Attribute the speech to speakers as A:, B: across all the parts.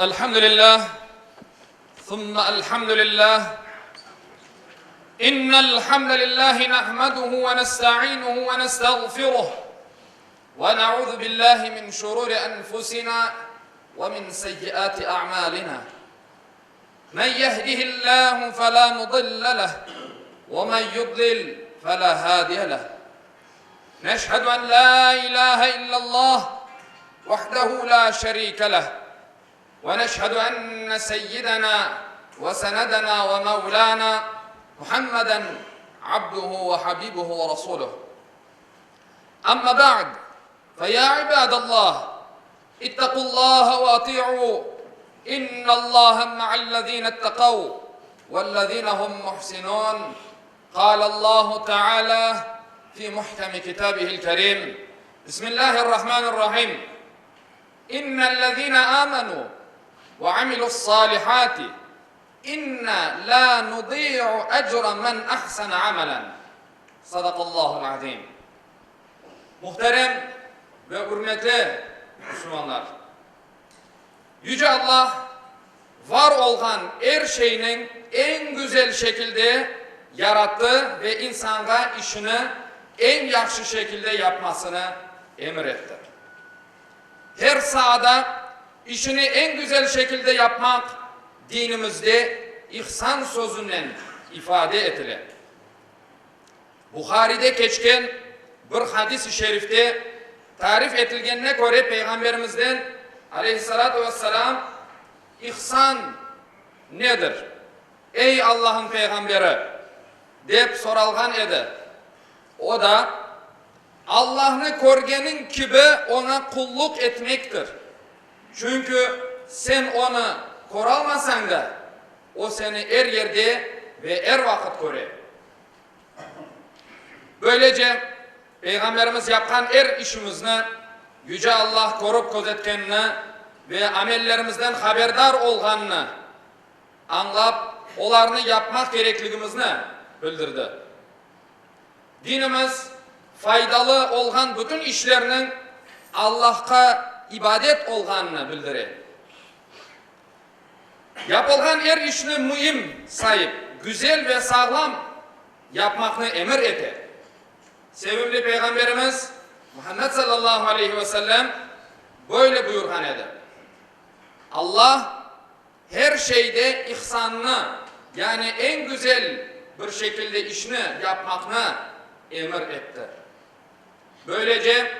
A: الحمد لله ثم الحمد لله إن الحمد لله نحمده ونستعينه ونستغفره ونعوذ بالله من شرور أنفسنا ومن سيئات أعمالنا. من يهده الله فلا مضل له ومن يضلل فلا هادي له. نشهد أن لا إله إلا الله وحده لا شريك له. ونشهد أن سيدنا وسندنا ومولانا محمدا عبده وحبيبه ورسوله. أما بعد فيا عباد الله اتقوا الله وأطيعوا. إن الله مع الذين اتقوا والذين هم محسنون. قال الله تعالى في محكم كتابه الكريم بسم الله الرحمن الرحيم. إن الذين آمنوا ve amilus salihati inna la nudi'u ecra men ahsana amelen. Sadakallahul azim. Muhterem ve hürmetli Müslümanlar. Yüce Allah var olan her şeyinin en güzel şekilde yarattı ve insana işini en yaxşı şekilde yapmasını emir etti. Her sahada işini en güzel şekilde yapmak dinimizde ihsan sözünden ifade edilir. Bukhari'de geçken bir hadis-i şerifte tarif etilgenine göre Peygamberimizden aleyhissalatu vesselam ihsan nedir? Ey Allah'ın peygamberi deyip soralgan edi. O da Allah'ını korgenin gibi ona kulluk etmektir. Çünkü sen onu koralmasan da o seni er yerde ve er vakit koruyor. Böylece Peygamberimiz yapan er işimizni Yüce Allah korup gözetkenini ve amellerimizden haberdar olganını anlap olarını yapmak gerekligimizni bildirdi. Dinimiz faydalı olgan bütün işlerinin Allah'a ibadet olganını bildirir. Yapılgan her işini mühim sayıp, güzel ve sağlam yapmakını emir eter. Sevimli Peygamberimiz Muhammed sallallahu aleyhi ve sellem böyle buyurgan edi. Allah her şeyde ihsanını yani en güzel bir şekilde işini yapmakını emir etti. Böylece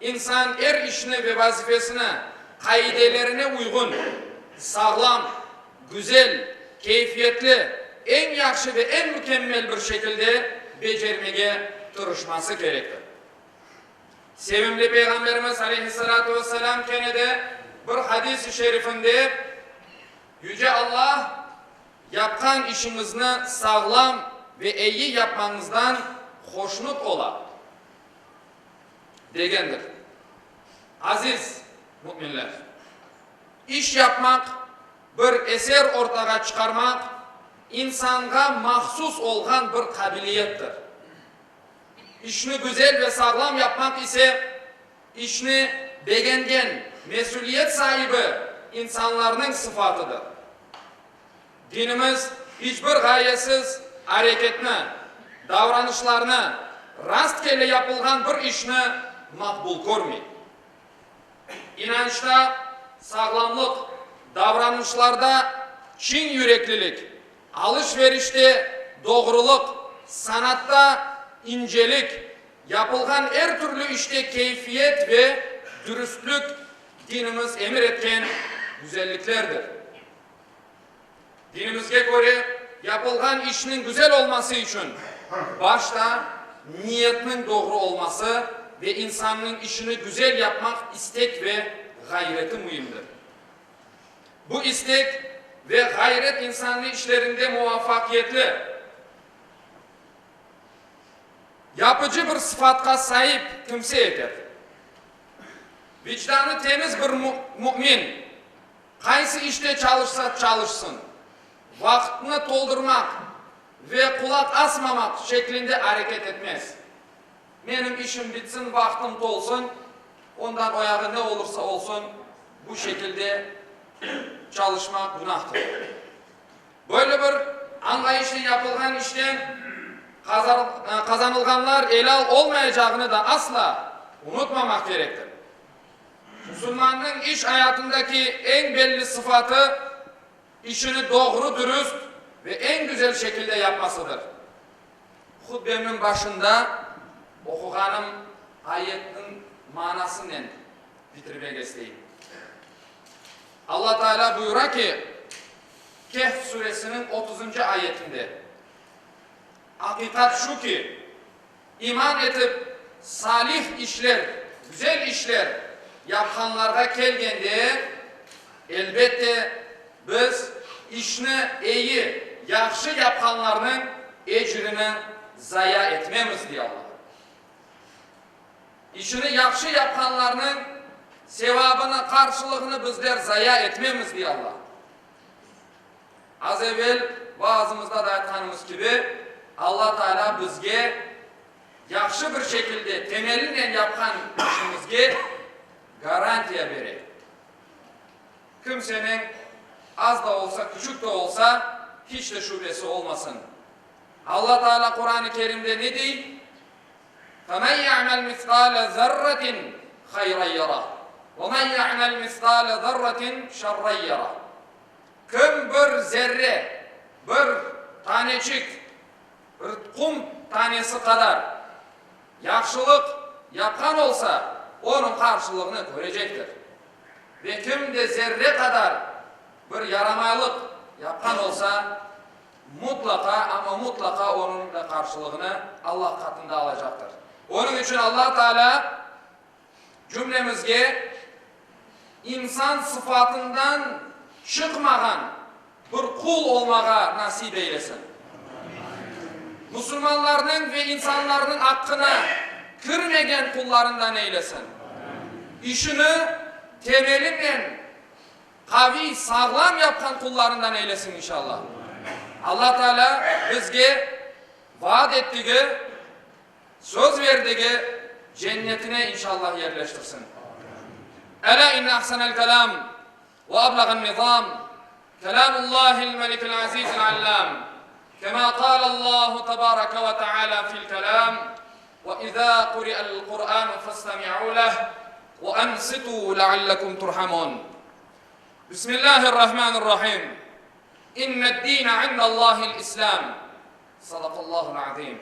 A: insan er işini ve vazifesini kaidelerine uygun, sağlam, güzel, keyfiyetli, en yaxşı ve en mükemmel bir şekilde becermeye tırışması gerektir. Sevimli Peygamberimiz aleyhissalatu vesselam kenede bir hadis-i şerifinde Yüce Allah yapkan işinizni sağlam ve iyi yapmanızdan hoşnut ola degendir. Aziz müminler, iş yapmak, bir eser ortaga çıkarmak, insanga mahsus olgan bir kabiliyettir. İşini güzel ve sağlam yapmak ise işini beğengen, mesuliyet sahibi insanların sıfatıdır. Dinimiz hiçbir gayesiz hareketini, davranışlarını, rastgele yapılgan bir işini makbul görmeydi. İnançta sağlamlık, davranışlarda çin yüreklilik, alışverişte doğruluk, sanatta incelik, yapılgan her türlü işte keyfiyet ve dürüstlük dinimiz emir etken güzelliklerdir. Dinimizge göre yapılgan işinin güzel olması için başta niyetinin doğru olması ve insanın işini güzel yapmak istek ve gayreti mühimdir. Bu istek ve gayret insanın işlerinde muvaffakiyetli, yapıcı bir sıfatka sahip kimse eder. Vicdanı temiz bir mu mümin, kaysı işte çalışsa çalışsın, vaktini doldurmak ve kulak asmamak şeklinde hareket etmez. Benim işim bitsin, vaktim dolsun, ondan oyağı ne olursa olsun bu şekilde çalışmak günahtır. Böyle bir anlayışla yapılgan işten kazan- kazanılganlar elal olmayacağını da asla unutmamak gerektir. Müslümanın iş hayatındaki en belli sıfatı işini doğru dürüst ve en güzel şekilde yapmasıdır. Hutbemin başında okuganım ayetin manasını bitirmek isteyeyim. Allah Teala buyurar ki Kehf suresinin 30. ayetinde Hakikat şu ki iman edip salih işler, güzel işler yapanlara kelgende elbette biz işini iyi, yaxşı yapanların ecrini zaya etmemiz diye Allah. İşini yaxşı yapanların sevabını, karşılığını bizler zaya etmemiz diye Allah. Az evvel vaazımızda da aytkanımız gibi Allah Teala bizge yaxşı bir şekilde temelinle yapkan işimizge garantiya verir. Kimsenin az da olsa, küçük de olsa hiç de şubesi olmasın. Allah Teala Kur'an-ı Kerim'de ne değil? فَمَنْ يَعْمَلْ مِثْقَالَ ذَرَّةٍ خَيْرًا يَرَهُ وَمَنْ يَعْمَلْ مِثْقَالَ ذَرَّةٍ شَرًّا يَرَهُ Kim bir zerre, bir tanecik, bir kum tanesi kadar yaxşılık yapan olsa onun karşılığını görecektir. Ve kim de zerre kadar bir yaramaylık yapan olsa mutlaka ama mutlaka onun da karşılığını Allah katında alacaktır. Onun için Allah Teala cümlemizge insan sıfatından çıkmagan bir kul olmağa nasip eylesin. Müslümanların ve insanların hakkına kırmegen kullarından eylesin. İşini temelinle kavi, sağlam yapan kullarından eylesin inşallah. Allah Teala bizge vaat ettiği, söz verdiği cennetine inşallah yerleştirsin. Ela inne ahsenel kelam ve ablagan nizam. Kelamullahil melikil azizil allam. كما قال الله تبارك وتعالى في الكلام وإذا قرئ القرآن فاستمعوا له وأنصتوا لعلكم ترحمون بسم الله الرحمن الرحيم إن الدين عند الله الإسلام صدق الله العظيم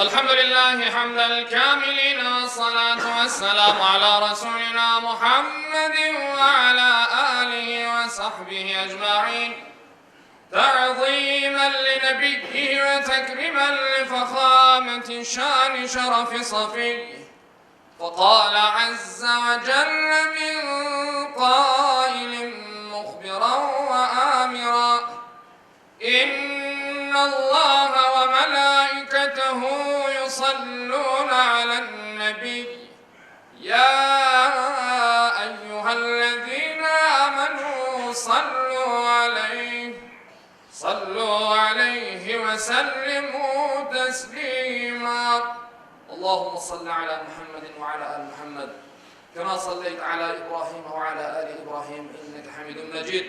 A: الحمد لله حمد الكاملين والصلاة والسلام على رسولنا محمد وعلى آله وصحبه أجمعين. تعظيما لنبيه وتكريما لفخامة شان شرف صفيه. فقال عز صلوا عليه وسلموا تسليما. اللهم صل على محمد وعلى آل محمد. كما صليت على إبراهيم وعلى آل إبراهيم إنك حميد مجيد.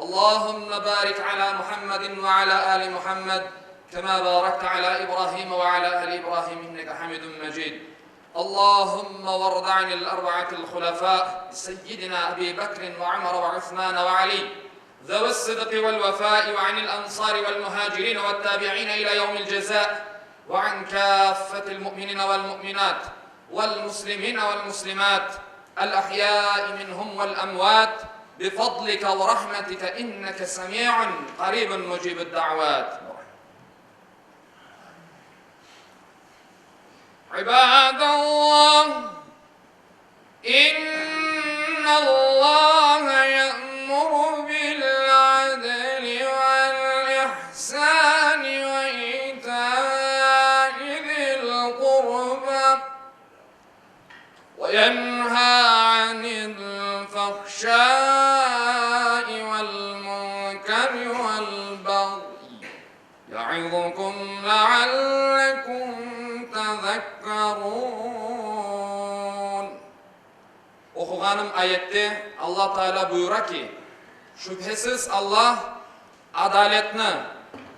A: اللهم بارك على محمد وعلى آل محمد. كما باركت على إبراهيم وعلى آل إبراهيم إنك حميد مجيد. اللهم وارض عن الأربعة الخلفاء سيدنا أبي بكر وعمر وعثمان وعلي. ذوي الصدق والوفاء وعن الأنصار والمهاجرين والتابعين إلى يوم الجزاء وعن كافة المؤمنين والمؤمنات والمسلمين والمسلمات الأحياء منهم والأموات بفضلك ورحمتك إنك سميع قريب مجيب الدعوات. عباد الله إن الله يأمر وينهى عن الفحشاء والمنكر والبغي يعظكم لعلكم tezekkerun Okuganım ayette Allah Teala buyura ki Şüphesiz Allah adaletini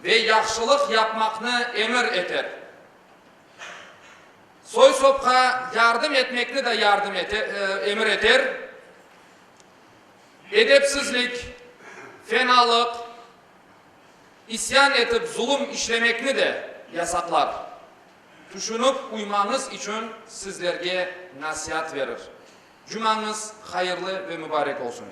A: ve yaxşılık yapmakını emir eter. Soy sopka yardım etmekni de yardım eter, e, emir eter. Edepsizlik, fenalık, isyan etip zulüm işlemekni de yasaklar. Düşünüp uymanız için sizlerge nasihat verir. Cumanız hayırlı ve mübarek olsun.